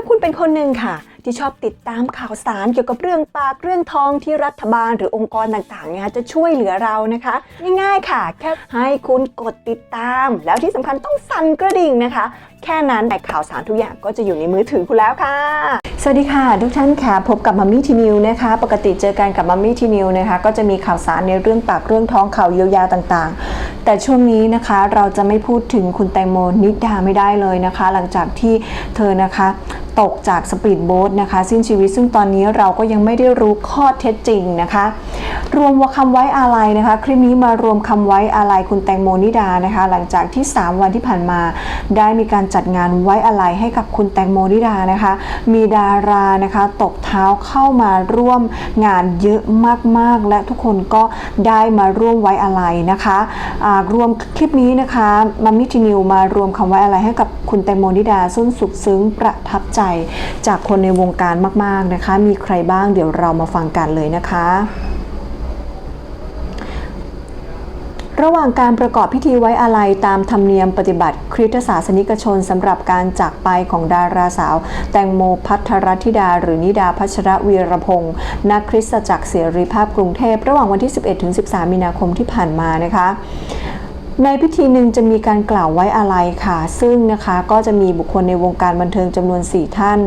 าคุณเป็นคนหนึ่งค่ะ ที่ชอบติดตามข่าวสารเกี่ยวกับเรื่องปากเรื่องทองที่รัฐบาลหรือองค์กรต่างๆเนี่ยจะช่วยเหลือเรานะคะ ง่ายๆค่ะ แค่ให้คุณกดติดตาม แล้วที่สำคัญต้องสั่นกระดิ่งนะคะ แค่นั้นแต่ข่าวสารทุกอย่างก็จะอยู่ในมือถือคุณแล้วค่ะ สวัสดีค่ะ ทุกท่านค่ะ พบกับมัมมี่ทีนิวนะคะ ปกติเจอกันกับมัมมี่ทีนิวนะคะ ก็จะมีข่าวสารในเรื่องปากเรื่องท้องข่าวเยียวยาต่างๆ แต่ช่วงนี้นะคะเราจะไม่พูดถึงคุณแตงโมนิดาไม่ได้เลยนะคะ หลังจากที่เธอนะคะ ตกจากสปีดโบ๊ทนะคะ สิ้นชีวิตซึ่งตอนนี้เราก็ยังไม่ได้รู้ข้อเท็จจริงนะคะ รวมว่าคำไว้อาลัยนะคะ คลิปนี้มารวมคำไว้อาลัยคุณแตงโมนิดานะคะ หลังจากที่ 3 วันที่ผ่านมา ได้มีการจัดงานไว้อาลัยให้กับคุณแตงโมนิดานะคะ มีดารานะคะตกเท้าเข้ามาร่วมงานเยอะมากๆ และทุกคนก็ได้มาร่วมไว้อาลัยนะคะรวมคลิปนี้นะคะมัมมี่ทีนิวมารวมคำไว้อาลัยให้กับคุณแตงโมนิดาซึ่งสุดซึ้งประทับใจจากคนในวงการมากๆนะคะ มีใครบ้างเดี๋ยวเรามาฟังกันเลยนะคะระหว่างการประกอบพิธีไว้อาลัยตามธรรมเนียมปฏิบัติคริสตศาสนิกชนสำหรับการจากไปของดาราสาว แตงโมพัทรธิดา หรือนิดาพัชรวีรพงศ์นักคริสตจักรเสรีภาพกรุงเทพ ระหว่างวันที่ 11-13 มีนาคมที่ผ่านมานะคะ ในพิธีหนึ่งจะมีการกล่าวไว้อาลัยค่ะ ซึ่งนะคะก็จะมีบุคคลในวงการบันเทิงจำนวน 4 ท่าน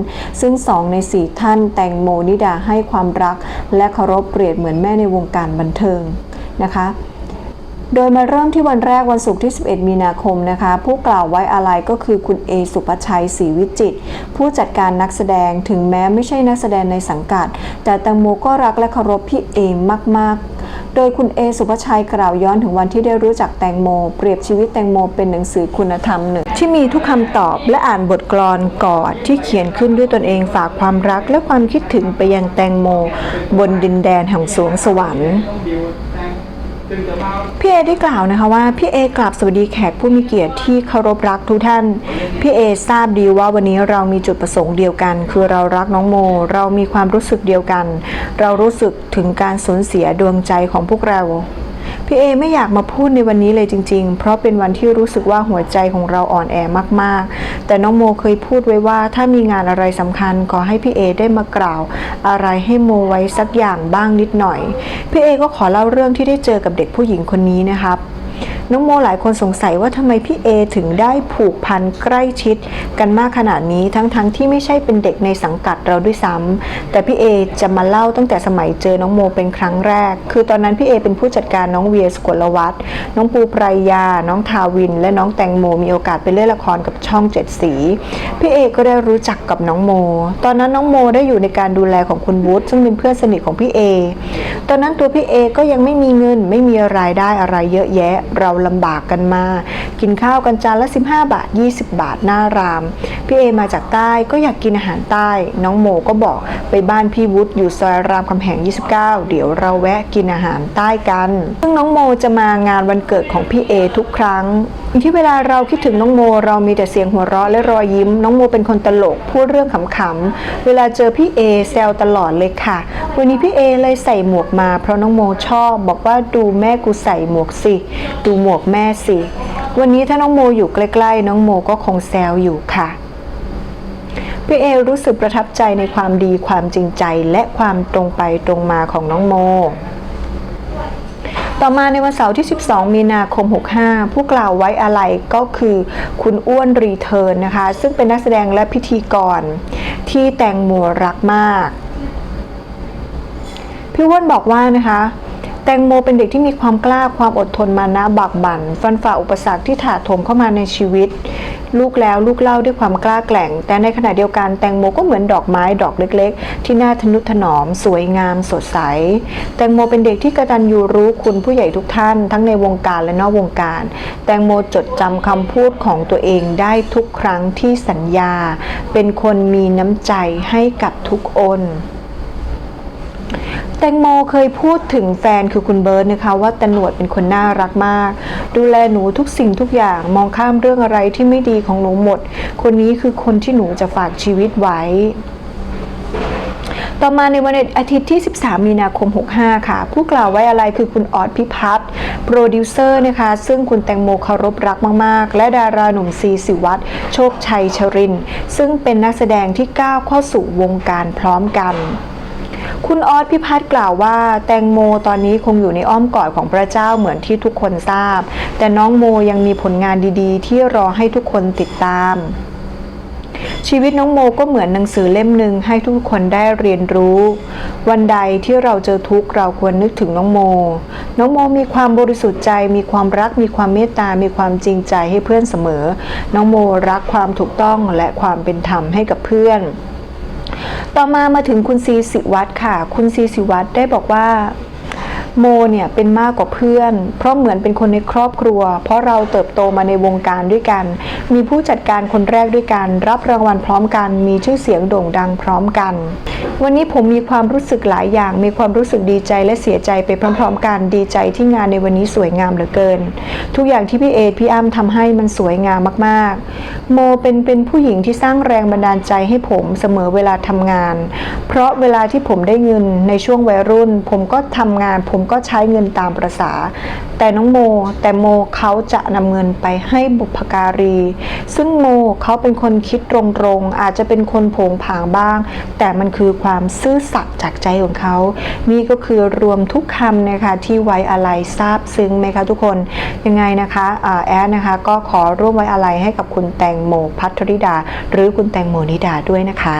ซึ่ง 2 ใน 4 ท่าน แตงโมนิดาให้ความรัก และเคารพเปรียบเหมือนแม่ในวงการบันเทิงนะคะโดยมาเริ่มที่วันแรกวันศุกร์ที่ 11 มีนาคมนะคะ ผู้กล่าวไว้อาลัยก็คือคุณเอสุภชัยศรีวิจิต ผู้จัดการนักแสดงถึงแม้ไม่ใช่นักแสดงในสังกัด แต่แตงโมก็รักและเคารพพี่เอมาก ๆ โดยคุณเอสุภชัยกล่าวย้อนถึงวันที่ได้รู้จักแตงโม เปรียบชีวิตแตงโมเป็นหนังสือคุณธรรมหนึ่ง ที่มีทุกคำตอบและอ่านบทกลอนกอดที่เขียนขึ้นด้วยตนเองฝากความรักและความคิดถึงไปยังแตงโม บนดินแดนแห่งสวงสวรรค์ พี่เอได้กล่าวนะคะว่าพี่เอกราบสวัสดีแขกผู้มีเกียรติที่เคารพรักทุกท่าน พี่เอทราบดีว่าวันนี้เรามีจุดประสงค์เดียวกัน คือเรารักน้องโม เรามีความรู้สึกเดียวกัน เรารู้สึกถึงการสูญเสียดวงใจของพวกเรา พี่เอไม่อยากมาพูดในวันนี้เลยจริง ๆ เพราะเป็นวันที่รู้สึกว่าหัวใจของเราอ่อนแอมากๆ แต่น้องโมเคยพูดไว้ว่า ถ้ามีงานอะไรสำคัญขอให้พี่เอได้มากล่าว อะไรให้โมไว้สักอย่างบ้างนิดหน่อย พี่เอก็ขอเล่าเรื่องที่ได้เจอกับเด็กผู้หญิงคนนี้นะครับ น้องโมหลายคนสงสัยว่าทำไมพี่เอถึงได้ผูกพันใกล้ชิด กันมากขนาดนี้ทั้งๆทที่ไม่ใช่เป็นเด็กในสังกัดเราด้วยซ้ำแต่พี่เอจะมาเล่าตั้งแต่สมัยเจอน้องโมเป็นครั้งแรก คือตอนนั้นพี่เอเป็นผู้จัดการน้องเวียสกลวัฒน์น้องปูปรายา น้องทาวิน และน้องแตงโมมีโอกาสไปเล่นละครกับช่องเจ็ดสี พี่เอก็ได้รู้จักกับน้องโม ตอนนั้นน้องโมได้อยู่ในการดูแลของคุณวุฒิซึ่งเป็นเพื่อนสนิทของพี่เอตอนนั้นตัวพี่เอก็ยังไม่มีเงินไม่มีรายได้อะไรเยอะแยะเราลำบากกันมา กินข้าวกันจานละ 15 บาท 20 บาทหน้าราม พี่เอมาจากใต้ก็อยากกินอาหารใต้ น้องโมก็บอกไปบ้านพี่วุฒิอยู่ซอยรามคำแหง 29 เดี๋ยวเราแวะกินอาหารใต้กัน ซึ่งน้องโมจะมางานวันเกิดของพี่เอทุกครั้ง ที่เวลาเราคิดถึงน้องโม เรามีแต่เสียงหัวเราะและรอยยิ้ม น้องโมเป็นคนตลกพูดเรื่องขำๆเวลาเจอพี่เอแซวตลอดเลยค่ะ วันนี้พี่เอเลยใส่หมวกมา เพราะน้องโมชอบ บอกว่าดูแม่กูใส่หมวกสิดูหมวกแม่สิ วันนี้ถ้าน้องโมอยู่ใกล้ๆ น้องโมก็คงแซวอยู่ค่ะพี่เอรู้สึกประทับใจในความดีความจริงใจและความตรงไปตรงมาของน้องโม ต่อมาในวันเสาร์ที่ 12 มีนาคม 65 ผู้กล่าวไว้อะไรก็คือคุณอ้วนรีเทิร์นนะคะ ซึ่งเป็นนักแสดงและพิธีกรที่แตงโมรักมาก พี่อ้วนบอกว่านะคะ แตงโมเป็นเด็กที่มีความกล้าความอดทนมานะบักบัน่นฟันฝ่าอุปสรรคที่ถาโถมเข้ามาในชีวิต ลูกแล้วลูกเล่าด้วยความกล้าแกร่ง แต่ในขณะเดียวกันแตงโมก็เหมือนดอกไม้ดอกเล็ก ๆ ที่น่าทนุถนอม สวยงาม สดใส แตงโมเป็นเด็กที่กระตันยูรู้คุณผู้ใหญ่ทุกท่าน ทั้งในวงการและนอกวงการ แตงโมจดจำคำพูดของตัวเองได้ทุกครั้งที่สัญญา เป็นคนมีน้ำใจให้กับทุกอน แตงโมเคยพูดถึงแฟนคือคุณเบิร์ตนะคะ ว่าตะหนวดเป็นคนน่ารักมาก ดูแลหนูทุกสิ่งทุกอย่างมองข้ามเรื่องอะไรที่ไม่ดีของหนูหมด คนนี้คือคนที่หนูจะฝากชีวิตไว้ต่อมาในวันอาทิตย์ที่ 13 มีนาคม 65 ค่ะ ผู้กล่าวไว้อะไรคือคุณออดพิพัฒน์โปรดิวเซอร์นะคะ ซึ่งคุณแตงโมเคารพรักมาก ๆ และดาราหนุ่มซีสิวัตรโชคชัยชริน ซึ่งเป็นนักแสดงที่ก้าวเข้าสู่วงการพร้อมกัน คุณออสพิพัฒน์กล่าวว่า แตงโมตอนนี้คงอยู่ในอ้อมกอดของพระเจ้าเหมือนที่ทุกคนทราบ แต่น้องโมยังมีผลงานดีๆ ที่รอให้ทุกคนติดตามชีวิตน้องโมก็เหมือนหนังสือเล่มหนึ่งให้ทุกคนได้เรียนรู้ วันใดที่เราเจอทุกข์เราควรนึกถึงน้องโม น้องโมมีความบริสุทธิ์ใจ มีความรัก มีความเมตตา มีความจริงใจให้เพื่อนเสมอ น้องโมรักความถูกต้องและความเป็นธรรมให้กับเพื่อน ต่อมามาถึงคุณซีสิวัตรค่ะ คุณซีสิวัตรได้บอกว่าโมเนี่ยเป็นมากกว่าเพื่อน เพราะเหมือนเป็นคนในครอบครัว เพราะเราเติบโตมาในวงการด้วยกัน มีผู้จัดการคนแรกด้วยกัน รับรางวัลพร้อมกัน มีชื่อเสียงโด่งดังพร้อมกันวันนี้ผมมีความรู้สึกหลายอย่าง มีความรู้สึกดีใจและเสียใจไปพร้อมๆกัน ดีใจที่งานในวันนี้สวยงามเหลือเกิน ทุกอย่างที่พี่เอพี่อ้ำทำให้มันสวยงามมากๆ โมเป็นเป็นผู้หญิงที่สร้างแรงบันดาลใจให้ผมเสมอเวลาทำงาน เพราะเวลาที่ผมได้เงินในช่วงวัยรุ่น ผมก็ทำงาน ผมก็ใช้เงินตามประษา แต่น้องโม แต่โมเขาจะนำเงินไปให้บุพการี ซึ่งโมเขาเป็นคนคิดตรงๆ อาจจะเป็นคนผงผางบ้าง แต่มันคือความซื่อสัตย์จากใจของเขา นี่ก็คือรวมทุกคำนะคะที่ไว้อะไรทราบซึ้งไหมคะทุกคนยังไงนะคะแอดนะคะก็ขอร่วมไว้อะไรให้กับคุณแตงโมพัทริดา หรือคุณแตงโมนิดาด้วยนะคะ